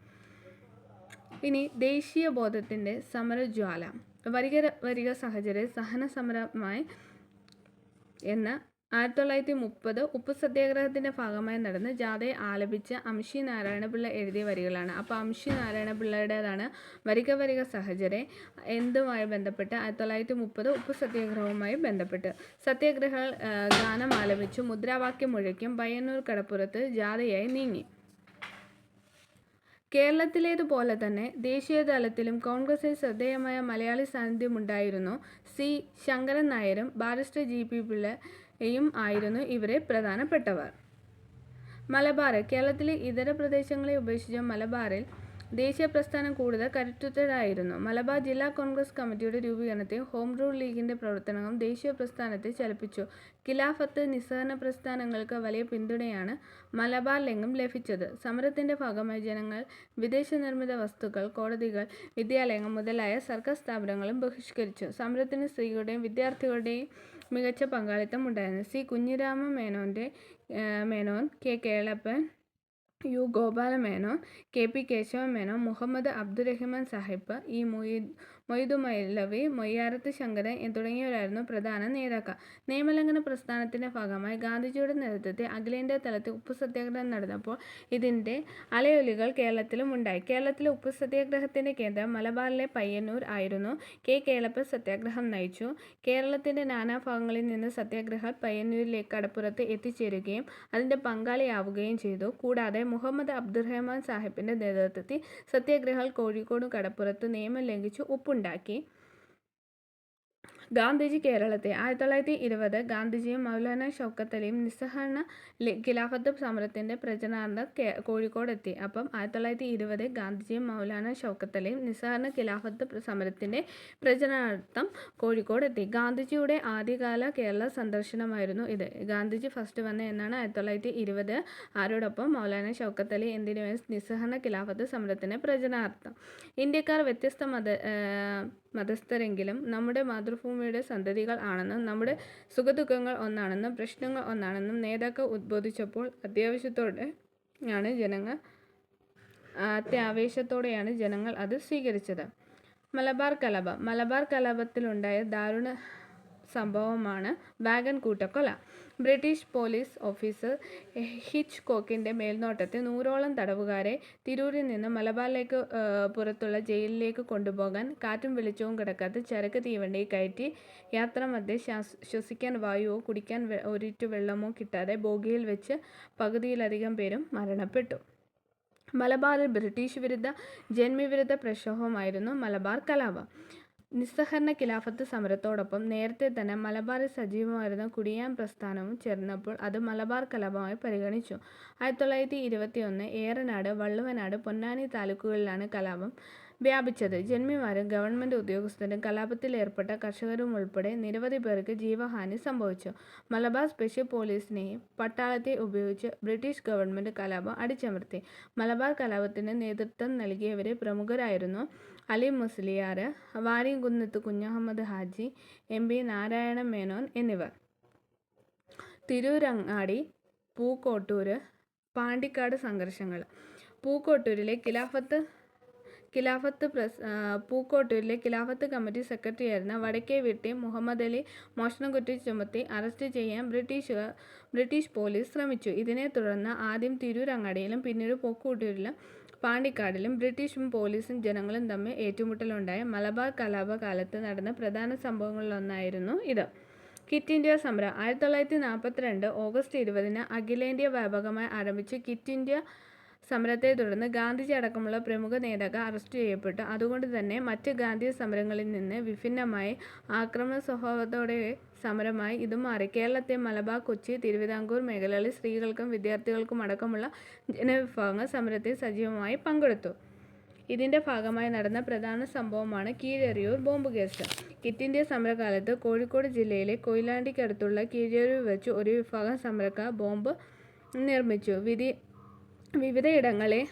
ഇനി ദേശീയ ബോധത്തിന്റെ സമരജ്വാല. വരിക വരിക സഹചര്യ സഹന സമരമായി എന്ന് ആയിരത്തിതൊള്ളായിരത്തി മുപ്പത് ഉപ്പുസത്യാഗ്രഹത്തിന്റെ ഭാഗമായി നടന്ന് ജാഥയെ ആലപിച്ച് അംശി നാരായണപിള്ള എഴുതിയ വരികളാണ്. അപ്പോൾ അംശി നാരായണപിള്ളയുടേതാണ് വരിക വരിക സഹചരെ എന്തുമായി ബന്ധപ്പെട്ട് ആയിരത്തി തൊള്ളായിരത്തി മുപ്പത് ഉപ്പുസത്യാഗ്രഹവുമായി ബന്ധപ്പെട്ട്. സത്യാഗ്രഹ ഗാനം ആലപിച്ചു മുദ്രാവാക്യം മുഴക്കും പയ്യന്നൂർ കടപ്പുറത്ത് ജാഥയായി നീങ്ങി. കേരളത്തിലേതുപോലെ തന്നെ ദേശീയ തലത്തിലും കോൺഗ്രസിന് ശ്രദ്ധേയമായ മലയാളി സാന്നിധ്യമുണ്ടായിരുന്നു. സി. ശങ്കരൻ നായരും ബാരിസ്റ്റർ ജി. പി. പിള്ളയും ആയിരുന്നു ഇവരെ പ്രധാനപ്പെട്ടവർ. മലബാർ. കേരളത്തിലെ ഇതര പ്രദേശങ്ങളെ ഉപേക്ഷിച്ച മലബാറിൽ ദേശീയ പ്രസ്ഥാനം കൂടുതൽ കരുത്തുറ്റതായിരുന്നു. മലബാർ ജില്ലാ കോൺഗ്രസ് കമ്മിറ്റിയുടെ രൂപീകരണത്തെ ഹോം റൂൾ ലീഗിന്റെ പ്രവർത്തനങ്ങളും ദേശീയപ്രസ്ഥാനത്തെ ചലിപ്പിച്ചു. ഖിലാഫത്ത്, നിസ്സഹരണ പ്രസ്ഥാനങ്ങൾക്ക് വലിയ പിന്തുണയാണ് മലബാറിലെങ്ങും ലഭിച്ചത്. സമരത്തിന്റെ ഭാഗമായി ജനങ്ങൾ വിദേശ നിർമ്മിത വസ്തുക്കൾ, കോടതികൾ, വിദ്യാലയങ്ങൾ മുതലായ സർക്കാർ സ്ഥാപനങ്ങളും ബഹിഷ്കരിച്ചു. സമരത്തിന് സ്ത്രീകളുടെയും വിദ്യാർത്ഥികളുടെയും മികച്ച പങ്കാളിത്തം ഉണ്ടായിരുന്നു. സി. കുഞ്ഞിരാമ മേനോന്റെ Menon K. Kelappan, U. Gopala Menon K. P. Kesava Menon Muhammad Abdurahiman Sahib, E. Moidu Moulavi, Moyyarath Sankaran തുടങ്ങിയവരായിരുന്നു പ്രധാന നേതാക്കൾ. നിയമലംഘന പ്രസ്ഥാനത്തിന്റെ ഭാഗമായി ഗാന്ധിജിയുടെ നേതൃത്വത്തിൽ അഖിലേന്ത്യാ തലത്തിൽ ഉപ്പുസത്യാഗ്രഹം നടന്നപ്പോൾ ഇതിന്റെ അലയൊലികൾ കേരളത്തിലും ഉണ്ടായി. കേരളത്തിലെ ഉപ്പുസത്യാഗ്രഹത്തിന്റെ കേന്ദ്രം മലബാറിലെ പയ്യന്നൂർ ആയിരുന്നു. കെ. കേളപ്പൻ സത്യാഗ്രഹം നയിച്ചു. കേരളത്തിന്റെ നാനാഭാഗങ്ങളിൽ നിന്ന് സത്യാഗ്രഹ പയ്യന്നൂരിലേക്ക് കടപ്പുറത്ത് എത്തിച്ചേരുകയും അതിന്റെ പങ്കാളിയാവുകയും ചെയ്തു. കൂടാതെ മുഹമ്മദ് അബ്ദുറഹ്മാൻ സാഹിബിന്റെ നേതൃത്വത്തിൽ സത്യാഗ്രഹ കോഴിക്കോട് കടപ്പുറത്ത് നിയമം ലംഘിച്ച് ഉപ്പുണ്ടാക്കി. ഗാന്ധിജി കേരളത്തെ ആയിരത്തി തൊള്ളായിരത്തി ഇരുപത് ഗാന്ധിജിയും മൗലാന ഷൗക്കത്ത് അലിയും നിസ്സഹകരണ ഖിലാഫത്ത് സമരത്തിന്റെ പ്രചരണാർത്ഥം കോഴിക്കോടെത്തി. ആയിരത്തി തൊള്ളായിരത്തി ഇരുപത് ഗാന്ധിജിയും മൗലാന ഷൗക്കത്ത് അലിയും നിസ്സഹകരണ ഖിലാഫത്ത് സമരത്തിന്റെ പ്രചരണാർത്ഥം കോഴിക്കോടെത്തി. ഗാന്ധിജിയുടെ ആദ്യകാല കേരള സന്ദർശനമായിരുന്നു ഇത്. ഗാന്ധിജി ഫസ്റ്റ് വന്ന എന്നാണ് ആയിരത്തി തൊള്ളായിരത്തി ഇരുപത്. ആരോടൊപ്പം? മൗലാന ഷൗക്കത്തലി അലി. എന്തിനുവേണ്ടി? നിസ്സഹരണ ഖിലാഫത്ത് സമരത്തിന്റെ പ്രചരണാർത്ഥം. ഇന്ത്യക്കാർ വ്യത്യസ്ത മതസ്ഥരെങ്കിലും നമ്മുടെ മാതൃഭൂമിയുടെ സന്തതികൾ ആണെന്നും നമ്മുടെ സുഖദുഃഖങ്ങൾ ഒന്നാണെന്നും പ്രശ്നങ്ങൾ ഒന്നാണെന്നും നേതാക്കൾ ഉദ്ബോധിച്ചപ്പോൾ അത്യാവശ്യത്തോടെ ആണ് ജനങ്ങൾ അത്യാവേശത്തോടെയാണ് ജനങ്ങൾ അത് സ്വീകരിച്ചത്. മലബാർ കലാപം. മലബാർ കലാപത്തിലുണ്ടായ ദാരുണ സംഭവമാണ് വാഗൻ കൂട്ടക്കൊല. ബ്രിട്ടീഷ് പോലീസ് ഓഫീസർ ഹിച്ച് കോക്കിന്റെ മേൽനോട്ടത്തിൽ നൂറോളം തടവുകാരെ തിരൂരിൽ നിന്ന് മലബാറിലേക്ക് പുറത്തുള്ള ജയിലിലേക്ക് കൊണ്ടുപോകാൻ കാറ്റും വെളിച്ചവും കിടക്കാത്ത ചരക്ക് തീവണ്ടി കയറ്റി യാത്രാമധ്യേ ശ്വസിക്കാൻ വായുവോ കുടിക്കാൻ ഒരിറ്റു വെള്ളമോ കിട്ടാതെ ബോഗിയിൽ വെച്ച് പകുതിയിലധികം പേരും മരണപ്പെട്ടു. മലബാറിൽ ബ്രിട്ടീഷ് വിരുദ്ധ ജന്മിവിരുദ്ധ പ്രക്ഷോഭമായിരുന്നു മലബാർ കലാപം. നിസ്സഹകരണ ഖിലാഫത്ത് സമരത്തോടൊപ്പം നേരത്തെ തന്നെ മലബാറിൽ സജീവമായിരുന്ന കുടിയാൻ പ്രസ്ഥാനവും ചേർന്നപ്പോൾ അത് മലബാർ കലാപമായി പരിഗണിച്ചു. ആയിരത്തി തൊള്ളായിരത്തി ഇരുപത്തിയൊന്ന് ഏറനാട്, വള്ളുവനാട്, പൊന്നാനി താലൂക്കുകളിലാണ് കലാപം വ്യാപിച്ചത്. ജന്മിമാരും ഗവൺമെന്റ് ഉദ്യോഗസ്ഥരും കലാപത്തിൽ ഏർപ്പെട്ട കർഷകരും ഉൾപ്പെടെ നിരവധി പേർക്ക് ജീവഹാനി സംഭവിച്ചു. മലബാർ സ്പെഷ്യൽ പോലീസിനെയും പട്ടാളത്തെ ഉപയോഗിച്ച് ബ്രിട്ടീഷ് ഗവൺമെന്റ് കലാപം അടിച്ചമർത്തി. മലബാർ കലാപത്തിന് നേതൃത്വം നൽകിയവരെ പ്രമുഖരായിരുന്നു അലി മുസ്ലിയാർ, വാരിയംകുന്നത്ത് കുഞ്ഞഹമ്മദ് ഹാജി, എം. പി. നാരായണ മേനോൻ എന്നിവർ. തിരൂരങ്ങാടി, പൂക്കോട്ടൂർ, പാണ്ടിക്കാട് സംഘർഷങ്ങൾ. പൂക്കോട്ടൂരിലെ ഖിലാഫത്ത് ഖിലാഫത്ത് പ്രസ് പൂക്കോട്ടൂരിലെ ഖിലാഫത്ത് കമ്മിറ്റി സെക്രട്ടറിയായിരുന്ന അലി മോഷണം കുറ്റി ചുമത്തി അറസ്റ്റ് ചെയ്യാൻ ബ്രിട്ടീഷുകാർ ബ്രിട്ടീഷ് പോലീസ് ശ്രമിച്ചു. ഇതിനെ തുടർന്ന് ആദ്യം തിരൂരങ്ങാടിയിലും പിന്നീട് പൂക്കോട്ടൂരിലും പാണ്ടിക്കാടിലും ബ്രിട്ടീഷും പോലീസും ജനങ്ങളും തമ്മിൽ ഏറ്റുമുട്ടലുണ്ടായ മലബാർ കലാപ കാലത്ത് നടന്ന പ്രധാന സംഭവങ്ങളിലൊന്നായിരുന്നു ഇത്. കിറ്റ് ഇന്ത്യ സമരം. ആയിരത്തി തൊള്ളായിരത്തി നാൽപ്പത്തിരണ്ട് ഓഗസ്റ്റ് ഇരുപതിന് അഖിലേന്ത്യാ വ്യാപകമായി ആരംഭിച്ച് കിറ്റ് ഇന്ത്യാ സമരത്തെ തുടർന്ന് ഗാന്ധിജി അടക്കമുള്ള പ്രമുഖ നേതാക്കൾ അറസ്റ്റ് ചെയ്യപ്പെട്ടു. അതുകൊണ്ട് തന്നെ മറ്റ് ഗാന്ധി സമരങ്ങളിൽ നിന്ന് വിഭിന്നമായി ആക്രമണ സ്വഭാവത്തോടെ സമരമായി ഇത് മാറി. കേരളത്തെ മലബാർ, കൊച്ചി, തിരുവിതാംകൂർ മേഖലകളിൽ സ്ത്രീകൾക്കും വിദ്യാർത്ഥികൾക്കും അടക്കമുള്ള ജനവിഭാഗങ്ങൾ സമരത്തിൽ സജീവമായി പങ്കെടുത്തു. ഇതിന്റെ ഭാഗമായി നടന്ന പ്രധാന സംഭവമാണ് കീഴരിയൂർ ബോംബുകേസ്. കിറ്റ് ഇന്ത്യ സമരകാലത്ത് കോഴിക്കോട് ജില്ലയിലെ കൊയിലാണ്ടിക്കടുത്തുള്ള കീഴരിയൂർ വെച്ച് ഒരു വിഭാഗം സമരക്കാർ ബോംബ് നിർമ്മിച്ചു. വിവിധയിടങ്ങളിൽ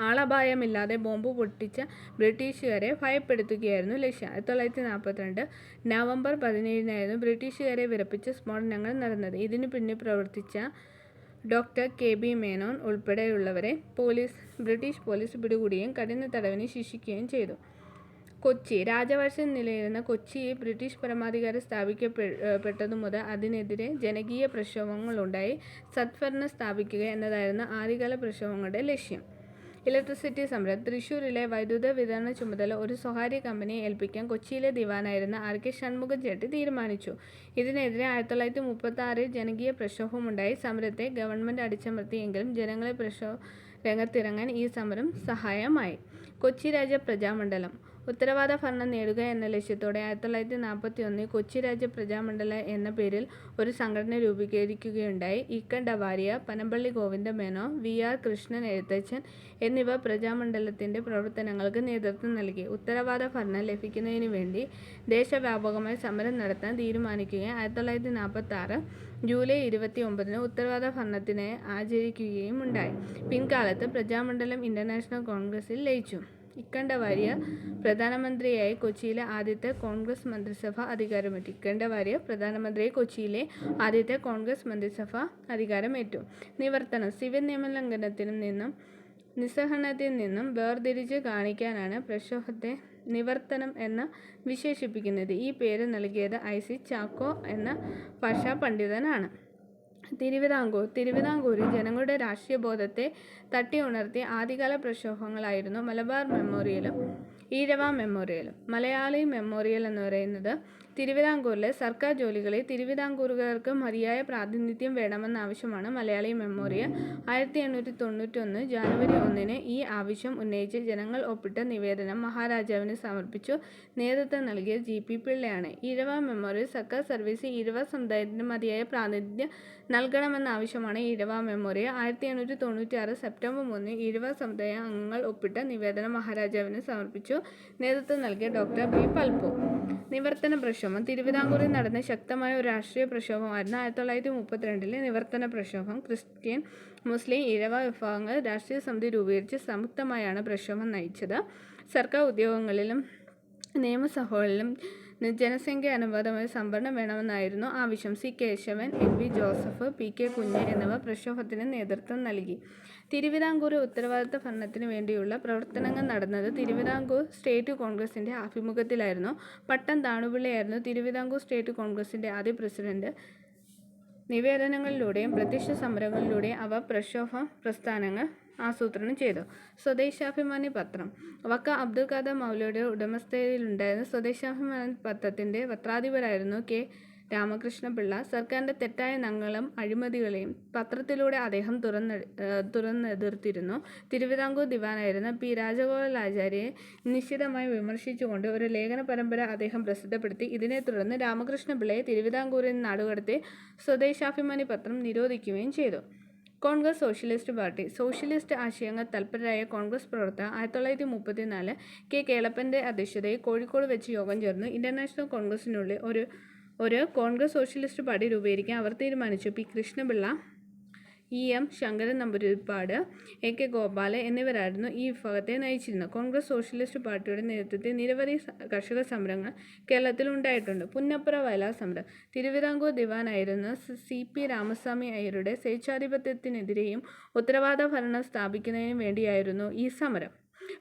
ആളപായമില്ലാതെ ബോംബ് പൊട്ടിച്ച ബ്രിട്ടീഷുകാരെ ഭയപ്പെടുത്തുകയായിരുന്നു ലക്ഷ്യം. ആയിരത്തി തൊള്ളായിരത്തി നാൽപ്പത്തിരണ്ട് നവംബർ പതിനേഴിനായിരുന്നു ബ്രിട്ടീഷുകാരെ വിറപ്പിച്ച സ്ഫോടനങ്ങൾ നടന്നത്. ഇതിനു പിന്നിൽ പ്രവർത്തിച്ച ഡോക്ടർ കെ. ബി. മേനോൻ ഉൾപ്പെടെയുള്ളവരെ പോലീസ് ബ്രിട്ടീഷ് പോലീസ് പിടികൂടുകയും കഠിനതടവിന് ശിക്ഷിക്കുകയും ചെയ്തു. കൊച്ചി. രാജവർഷം നിലയിരുന്ന കൊച്ചിയിൽ ബ്രിട്ടീഷ് പരമാധികാരം സ്ഥാപിക്കപ്പെട്ടതു മുതൽ അതിനെതിരെ ജനകീയ പ്രക്ഷോഭങ്ങളുണ്ടായി. സത്ഭരണം സ്ഥാപിക്കുക എന്നതായിരുന്നു ആദ്യകാല പ്രക്ഷോഭങ്ങളുടെ ലക്ഷ്യം. ഇലക്ട്രിസിറ്റി സമരം. തൃശ്ശൂരിലെ വൈദ്യുത വിതരണ ചുമതല ഒരു സ്വകാര്യ കമ്പനിയെ ഏൽപ്പിക്കാൻ കൊച്ചിയിലെ ദിവാനായിരുന്ന ആർ. കെ. ഷൺമുഖം ചേട്ടി തീരുമാനിച്ചു. ഇതിനെതിരെ ആയിരത്തി തൊള്ളായിരത്തി മുപ്പത്തി ആറിൽ ജനകീയ പ്രക്ഷോഭമുണ്ടായി. സമരത്തെ ഗവൺമെന്റ് അടിച്ചമർത്തിയെങ്കിലും ജനങ്ങളെ പ്രക്ഷോഭ രംഗത്തിറങ്ങാൻ ഈ സമരം സഹായമായി കൊച്ചി രാജ പ്രജാമണ്ഡലം. ഉത്തരവാദ ഭരണം നേടുക എന്ന ലക്ഷ്യത്തോടെ ആയിരത്തി തൊള്ളായിരത്തി നാൽപ്പത്തി ഒന്നിൽ കൊച്ചി രാജ്യ പ്രജാമണ്ഡല എന്ന പേരിൽ ഒരു സംഘടന രൂപീകരിക്കുകയുണ്ടായി. ഇക്കൻ ഡവാരിയ പനമ്പള്ളി ഗോവിന്ദമേനോൻ, വി. ആർ. കൃഷ്ണൻ എഴുത്തച്ഛൻ എന്നിവർ പ്രജാമണ്ഡലത്തിന്റെ പ്രവർത്തനങ്ങൾക്ക് നേതൃത്വം നൽകി. ഉത്തരവാദ ഭരണം ലഭിക്കുന്നതിന് വേണ്ടി ദേശവ്യാപകമായി സമരം നടത്താൻ തീരുമാനിക്കുകയും ആയിരത്തി തൊള്ളായിരത്തി നാൽപ്പത്തി ആറ് ജൂലൈ ഇരുപത്തി ഒമ്പതിന് ഉത്തരവാദ ഭരണത്തിനെ ആചരിക്കുകയും ഉണ്ടായി പിൻകാലത്ത് പ്രജാമണ്ഡലം ഇന്റർനാഷണൽ കോൺഗ്രസിൽ ലയിച്ചു. ഇക്കണ്ട വാരിയർ പ്രധാനമന്ത്രിയായി കൊച്ചിയിലെ ആദ്യത്തെ കോൺഗ്രസ് മന്ത്രിസഭ അധികാരമേറ്റു. ഇക്കണ്ട വാരിയർ പ്രധാനമന്ത്രിയെ കൊച്ചിയിലെ ആദ്യത്തെ കോൺഗ്രസ് മന്ത്രിസഭ അധികാരമേറ്റു. നിവർത്തനം. സിവിൽ നിയമലംഘനത്തിൽ നിന്നും നിസ്സഹരണത്തിൽ നിന്നും വേർതിരിച്ച് കാണിക്കാനാണ് പ്രക്ഷോഭത്തെ നിവർത്തനം എന്ന് വിശേഷിപ്പിക്കുന്നത്. ഈ പേര് നൽകിയത് ഐ. സി. ചാക്കോ എന്ന ഭാഷാപണ്ഡിതനാണ്. തിരുവിതാംകൂർ. തിരുവിതാംകൂറിൽ ജനങ്ങളുടെ രാഷ്ട്രീയ ബോധത്തെ തട്ടിയുണർത്തിയ ആദ്യകാല പ്രക്ഷോഭങ്ങളായിരുന്നു മലബാർ മെമ്മോറിയലും ഈഴവ മെമ്മോറിയലും. മലയാളി മെമ്മോറിയൽ എന്ന് പറയുന്നത് തിരുവിതാംകൂറിലെ സർക്കാർ ജോലികളിൽ തിരുവിതാംകൂറുകാർക്ക് മതിയായ പ്രാതിനിധ്യം വേണമെന്നാവശ്യമാണ് മലയാളി മെമ്മോറിയൽ. ആയിരത്തി എണ്ണൂറ്റി തൊണ്ണൂറ്റിയൊന്ന് ജാനുവരി ഒന്നിന് ഈ ആവശ്യം ഉന്നയിച്ച് ജനങ്ങൾ ഒപ്പിട്ട നിവേദനം മഹാരാജാവിന് സമർപ്പിച്ചു. നേതൃത്വം നൽകിയ ജി. പി. പിള്ളയാണ്. ഈഴവ മെമ്മോറിയൽ. സർക്കാർ സർവീസിൽ ഈഴവ സമുദായത്തിന് മതിയായ പ്രാതിനിധ്യം നൽകണമെന്നാവശ്യമാണ് ഈഴവ മെമ്മോറിയൽ. ആയിരത്തി എണ്ണൂറ്റി തൊണ്ണൂറ്റി ആറ് സെപ്റ്റംബർ മൂന്നിന് ഈഴവ സമുദായ അംഗങ്ങൾ ഒപ്പിട്ട നിവേദനം മഹാരാജാവിന് സമർപ്പിച്ചു. നേതൃത്വം നൽകിയ ഡോക്ടർ ബി. പൽപു. നിവർത്തന പ്രക്ഷോഭം. തിരുവിതാംകൂറിൽ നടന്ന ശക്തമായ ഒരു രാഷ്ട്രീയ പ്രക്ഷോഭമായിരുന്നു ആയിരത്തി തൊള്ളായിരത്തി മുപ്പത്തിരണ്ടിലെ നിവർത്തന പ്രക്ഷോഭം. ക്രിസ്ത്യൻ, മുസ്ലിം, ഇഴവ വിഭാഗങ്ങൾ രാഷ്ട്രീയ സമിതി രൂപീകരിച്ച് സംയുക്തമായാണ് പ്രക്ഷോഭം നയിച്ചത്. സർക്കാർ ഉദ്യോഗങ്ങളിലും നിയമസഭകളിലും ജനസംഖ്യ അനുപാതമായ സംവരണം വേണമെന്നായിരുന്നു ആവശ്യം. C. Kesavan, N. V. Joseph, P. K. Kunju എന്നിവർ പ്രക്ഷോഭത്തിന് നേതൃത്വം നൽകി. തിരുവിതാംകൂറിൽ ഉത്തരവാദിത്ത ഭരണത്തിനു വേണ്ടിയുള്ള പ്രവർത്തനങ്ങൾ നടന്നത് തിരുവിതാംകൂർ സ്റ്റേറ്റ് കോൺഗ്രസിന്റെ ആഭിമുഖ്യത്തിലായിരുന്നു. പട്ടം താണുപിള്ളയായിരുന്നു തിരുവിതാംകൂർ സ്റ്റേറ്റ് കോൺഗ്രസിന്റെ ആദ്യ പ്രസിഡന്റ്. നിവേദനങ്ങളിലൂടെയും പ്രത്യക്ഷ സമരങ്ങളിലൂടെയും അവ പ്രക്ഷോഭ പ്രസ്ഥാനങ്ങൾ ആസൂത്രണം ചെയ്തു. സ്വദേശാഭിമാനി പത്രം വക്ക അബ്ദുൽ ഖാദർ മൗലയുടെ ഉടമസ്ഥതയിലുണ്ടായിരുന്ന സ്വദേശാഭിമാനി പത്രത്തിന്റെ പത്രാധിപരായിരുന്നു കെ. രാമകൃഷ്ണപിള്ള. സർക്കാരിന്റെ തെറ്റായ നയങ്ങളും അഴിമതികളെയും പത്രത്തിലൂടെ അദ്ദേഹം തുറന്നെതിർത്തിരുന്നു. തിരുവിതാംകൂർ ദിവാനായിരുന്ന പി. രാജഗോപാലാചാര്യയെ നിശ്ചിതമായി വിമർശിച്ചുകൊണ്ട് ഒരു ലേഖന പരമ്പര അദ്ദേഹം പ്രസിദ്ധപ്പെടുത്തി. ഇതിനെ തുടർന്ന് രാമകൃഷ്ണപിള്ളയെ തിരുവിതാംകൂറിൽ നാടുകടത്തി സ്വദേശാഭിമാനി പത്രം നിരോധിക്കുകയും ചെയ്തു. കോൺഗ്രസ് സോഷ്യലിസ്റ്റ് പാർട്ടി സോഷ്യലിസ്റ്റ് ആശയങ്ങൾ തൽപരരായ കോൺഗ്രസ് പ്രവർത്തകർ ആയിരത്തി തൊള്ളായിരത്തി മുപ്പത്തിനാല് കെ. കേളപ്പന്റെ അധ്യക്ഷതയിൽ കോഴിക്കോട് വെച്ച് യോഗം ചേർന്നു. ഇന്റർനാഷണൽ കോൺഗ്രസിനുള്ളിൽ ഒരു കോൺഗ്രസ് സോഷ്യലിസ്റ്റ് പാർട്ടി രൂപീകരിക്കാൻ അവർ തീരുമാനിച്ചു. P. Krishna Pillai, E. M. Sankaran Namboothiripad, A. K. Gopal എന്നിവരായിരുന്നു ഈ വിഭാഗത്തെ നയിച്ചിരുന്നത്. കോൺഗ്രസ് സോഷ്യലിസ്റ്റ് പാർട്ടിയുടെ നേതൃത്വത്തിൽ നിരവധി കർഷക സമരങ്ങൾ കേരളത്തിൽ ഉണ്ടായിട്ടുണ്ട്. പുന്നപ്പുറ വയലാർ സമരം തിരുവിതാംകൂർ ദിവാനായിരുന്ന സി. പി. രാമസ്വാമി അയ്യരുടെ സ്വേച്ഛാധിപത്യത്തിനെതിരെയും ഉത്തരവാദ ഭരണം സ്ഥാപിക്കുന്നതിനും വേണ്ടിയായിരുന്നു ഈ സമരം.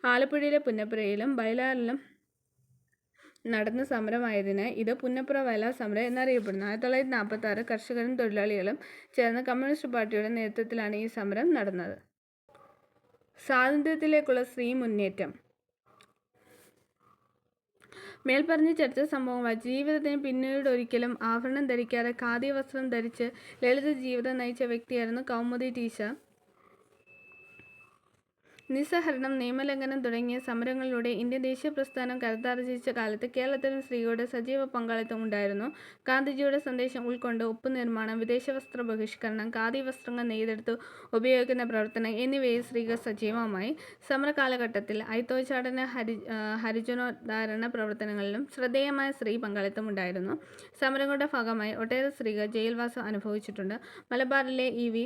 ആലപ്പുഴയിലെ പുന്നപ്രയിലും വയലാറിലും നടന്ന സമരമായതിനാൽ ഇത് പുന്നപ്ര വയലാർ സമരം എന്നറിയപ്പെടുന്നു. ആയിരത്തി തൊള്ളായിരത്തി നാൽപ്പത്തി ആറ് കർഷകരും തൊഴിലാളികളും ചേർന്ന കമ്മ്യൂണിസ്റ്റ് പാർട്ടിയുടെ നേതൃത്വത്തിലാണ് ഈ സമരം നടന്നത്. സ്വാതന്ത്ര്യത്തിലേക്കുള്ള സ്ത്രീ മുന്നേറ്റം മേൽപ്പറഞ്ഞ ചർച്ച ചരിത്ര ജീവിതത്തിന് പിന്നീട് ഒരിക്കലും ആഭരണം ധരിക്കാതെ ഖാദി വസ്ത്രം ധരിച്ച് ലളിത ജീവിതം നയിച്ച വ്യക്തിയായിരുന്നു കൗമുദി ടീച്ചർ. നിസ്സഹകരണം, നിയമലംഘനം തുടങ്ങിയ സമരങ്ങളിലൂടെ ഇന്ത്യൻ ദേശീയപ്രസ്ഥാനം കരുത്താർജിച്ച കാലത്ത് കേരളത്തിലും സ്ത്രീകളുടെ സജീവ പങ്കാളിത്തം ഉണ്ടായിരുന്നു. ഗാന്ധിജിയുടെ സന്ദേശം ഉൾക്കൊണ്ട് ഉപ്പ് നിർമ്മാണം വിദേശ വസ്ത്ര ബഹിഷ്കരണം, ഖാദി വസ്ത്രങ്ങൾ നെയ്തെടുത്ത് ഉപയോഗിക്കുന്ന പ്രവർത്തനം എന്നിവയിൽ സ്ത്രീകൾ സജീവമായി. സമര കാലഘട്ടത്തിൽ സമരകാലഘട്ടത്തിൽ ഹരി ഹരിജനോദ്ധാരണ പ്രവർത്തനങ്ങളിലും ശ്രദ്ധേയമായ സ്ത്രീ പങ്കാളിത്തം ഉണ്ടായിരുന്നു. സമരങ്ങളുടെ ഭാഗമായി ഒട്ടേറെ സ്ത്രീകൾ ജയിൽവാസം അനുഭവിച്ചിട്ടുണ്ട്. മലബാറിലെ ഇ. വി.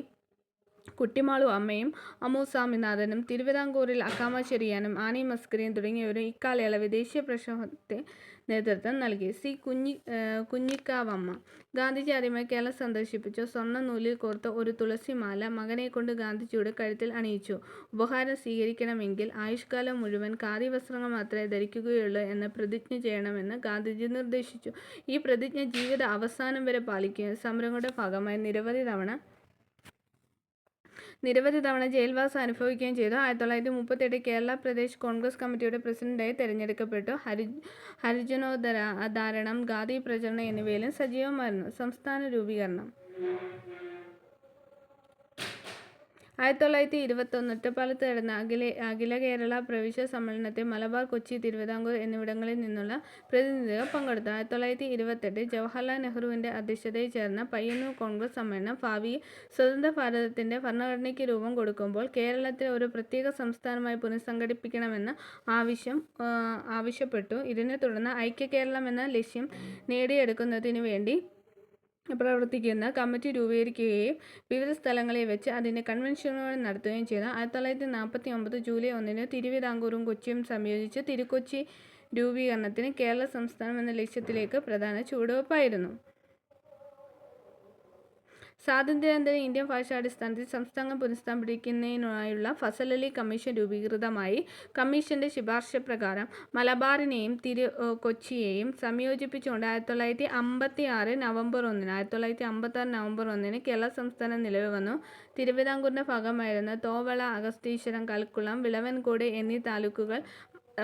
കുട്ടിമാളു അമ്മയും അമ്മു സ്വാമിനാഥനും തിരുവിതാംകൂറിൽ അക്കാമ ചെറിയാനും ആനി മസ്കരയും തുടങ്ങിയവരും ഇക്കാലയളവിൽ ദേശീയപ്രക്ഷോഭത്തിന് നേതൃത്വം നൽകി. സി. കുഞ്ഞി കുഞ്ഞിക്കാവമ്മ ഗാന്ധിജി ആദ്യമായി കേരളം സന്ദർശിപ്പിച്ചു സ്വർണ നൂലിൽ കോർത്ത ഒരു തുളസിമാല മകനെ കൊണ്ട് ഗാന്ധിജിയുടെ കഴുത്തിൽ അണിയിച്ചു. ഉപഹാരം സ്വീകരിക്കണമെങ്കിൽ ആയുഷ്കാലം മുഴുവൻ ഖാദി വസ്ത്രങ്ങൾ മാത്രമേ ധരിക്കുകയുള്ളൂ എന്ന് പ്രതിജ്ഞ ചെയ്യണമെന്ന് ഗാന്ധിജി നിർദ്ദേശിച്ചു. ഈ പ്രതിജ്ഞ ജീവിത അവസാനം വരെ പാലിക്കുകയും സമരങ്ങളുടെ ഭാഗമായി നിരവധി തവണ ജയിൽവാസം അനുഭവിക്കുകയും ചെയ്തു. ആയിരത്തി തൊള്ളായിരത്തി മുപ്പത്തി എട്ട് കേരള പ്രദേശ് കോൺഗ്രസ് കമ്മിറ്റിയുടെ പ്രസിഡന്റായി തെരഞ്ഞെടുക്കപ്പെട്ടു. ഹരി ഹരിജനോദ്ധാരണം, ഖാദി പ്രചരണം എന്നിവയിലും സജീവമായിരുന്നു. സംസ്ഥാന രൂപീകരണം ആയിരത്തിതൊള്ളായിരത്തി ഇരുപത്തൊന്ന് ഒറ്റപ്പാലത്ത് നടന്ന അഖില അഖില കേരള പ്രവിശ്യ സമ്മേളനത്തിൽ മലബാർ, കൊച്ചി, തിരുവിതാംകൂർ എന്നിവിടങ്ങളിൽ നിന്നുള്ള പ്രതിനിധികൾ പങ്കെടുത്തു. ആയിരത്തി തൊള്ളായിരത്തി ഇരുപത്തെട്ട് ജവഹർലാൽ നെഹ്റുവിന്റെ അധ്യക്ഷതയിൽ ചേർന്ന പയ്യന്നൂർ കോൺഗ്രസ് സമ്മേളനം ഭാവിയിൽ സ്വതന്ത്രഭാരതത്തിന്റെ ഭരണഘടനയ്ക്ക് രൂപം കൊടുക്കുമ്പോൾ കേരളത്തെ ഒരു പ്രത്യേക സംസ്ഥാനമായി പുനഃസംഘടിപ്പിക്കണമെന്ന ആവശ്യം ആവശ്യപ്പെട്ടു. ഇതിനെ തുടർന്ന് ഐക്യ കേരളം എന്ന ലക്ഷ്യം നേടിയെടുക്കുന്നതിനുവേണ്ടി പ്രവർത്തിക്കുന്ന കമ്മിറ്റി രൂപീകരിക്കുകയും വിവിധ സ്ഥലങ്ങളിൽ വെച്ച് അതിന്റെ കൺവെൻഷനുകൾ നടത്തുകയും ചെയ്തു. നാൽപ്പത്തി ഒമ്പത് ജൂലൈ ഒന്നിന് തിരുവിതാംകൂറും കൊച്ചിയും സംയോജിച്ച് തിരുക്കൊച്ചി രൂപീകരണത്തിന് കേരള സംസ്ഥാനം എന്ന ലക്ഷ്യത്തിലേക്ക് പ്രധാന ചുവടുവയ്പായിരുന്നു. സ്വാതന്ത്ര്യാനന്തരം ഇന്ത്യൻ ഭാഷാടിസ്ഥാനത്തിൽ സംസ്ഥാനം പുനഃസ്ഥാപിക്കുന്നതിനായുള്ള ഫസൽ അലി കമ്മീഷൻ രൂപീകൃതമായി. കമ്മീഷന്റെ ശുപാർശ പ്രകാരം മലബാറിനെയും തിരു കൊച്ചിയെയും സംയോജിപ്പിച്ചുകൊണ്ട് ആയിരത്തി തൊള്ളായിരത്തി അമ്പത്തി ആറ് നവംബർ ഒന്നിന് ആയിരത്തി തൊള്ളായിരത്തി അമ്പത്തി ആറ് നവംബർ ഒന്നിന് കേരള സംസ്ഥാനം നിലവിൽ വന്നു. തിരുവിതാംകൂറിന്റെ ഭാഗമായിരുന്ന തോവള, അഗസ്തീശ്വരം, കൽക്കുളം, വിളവൻകോട് എന്നീ താലൂക്കുകൾ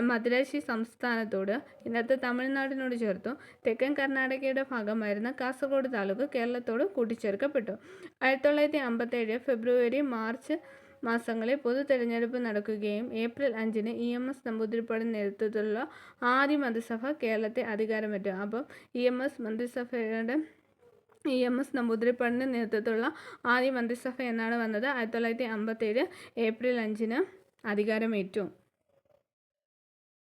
മദിരാശി സംസ്ഥാനത്തോട്, ഇന്നത്തെ തമിഴ്നാടിനോട് ചേർത്തു തെക്കൻ കർണാടകയുടെ ഭാഗമായിരുന്ന കാസർഗോഡ് താലൂക്ക് കേരളത്തോട് കൂട്ടിച്ചേർക്കപ്പെട്ടു. ആയിരത്തി തൊള്ളായിരത്തി അമ്പത്തി ഏഴ് ഫെബ്രുവരി, മാർച്ച് മാസങ്ങളിൽ പൊതു തെരഞ്ഞെടുപ്പ് നടക്കുകയും ഏപ്രിൽ അഞ്ചിന് ഇ. എം. എസ്. നമ്പൂതിരിപ്പാട് നേതൃത്വത്തിലുള്ള ആദ്യ മന്ത്രിസഭ കേരളത്തെ അധികാരമേറ്റു. അപ്പം ഇ. എം. എസ്. മന്ത്രിസഭയുടെ ഇ. എം. എസ്. നമ്പൂതിരിപ്പാടിന്റെ നേതൃത്വത്തിലുള്ള ആദ്യ മന്ത്രിസഭ എന്നാണ് വന്നത്. ആയിരത്തി തൊള്ളായിരത്തി അമ്പത്തിയേഴ് ഏപ്രിൽ അഞ്ചിന് അധികാരമേറ്റു.